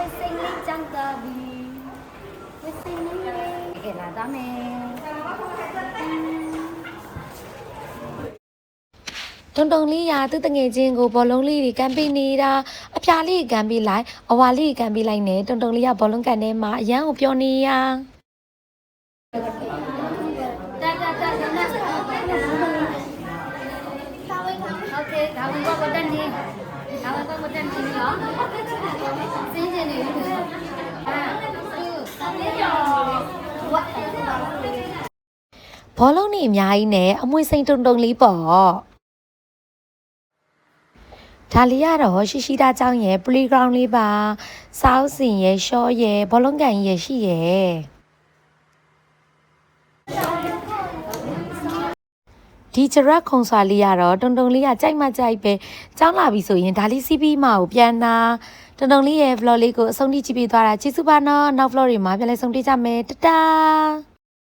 ဝစ်စင်းလေးကြောင့်တာဘီဝစ်စင်းလေးကဲလာသားမယ်ုံတုံလေးရာသူ့တငယ်ချင်းကိုဘောလုံးလေးတွေကန်ပေးနေတာအဖျားလေးကန်ပေးလိုက်အဝါလေးကန်ပေးလိုက်နဲ့တုံတုံလေးကဘောလုံးကန်ထဲမှာအရန်ကိုပျော်နေရာโอเคดาวน์ก็กดดันดีดาวน์ก็กดดันดีเนาะ ဘောလုံးနေအများကြီးနဲ့အမွှေးစိန်တုံတုံလေးပေါ့ဒါလေးကတော့ရှိရှိသားကျောင်းရဲ့ playground လေးပါစောက်စင်ရဲ့ရှော့ရဲ့ဘောလုံးကန်ရဲ့ရှိရဲ့ဒီကြရက်ခုံဆွာလေးကတော့တုံတုံလေးကကြိုက်မှကြိုက်ပဲကျောင်းလာပြီဆိုရင်ဒါလေးစီးပြီးမှကိုပြန်နာတုံတုံလေးရဲ့ vlog လေးကိုအဆုံးထိကြည့်ပေးသွားတာကျေးဇူးပါနော်နောက် vlog တွေမှာပြန်လည်ဆုံတွေ့ကြမယ်တတား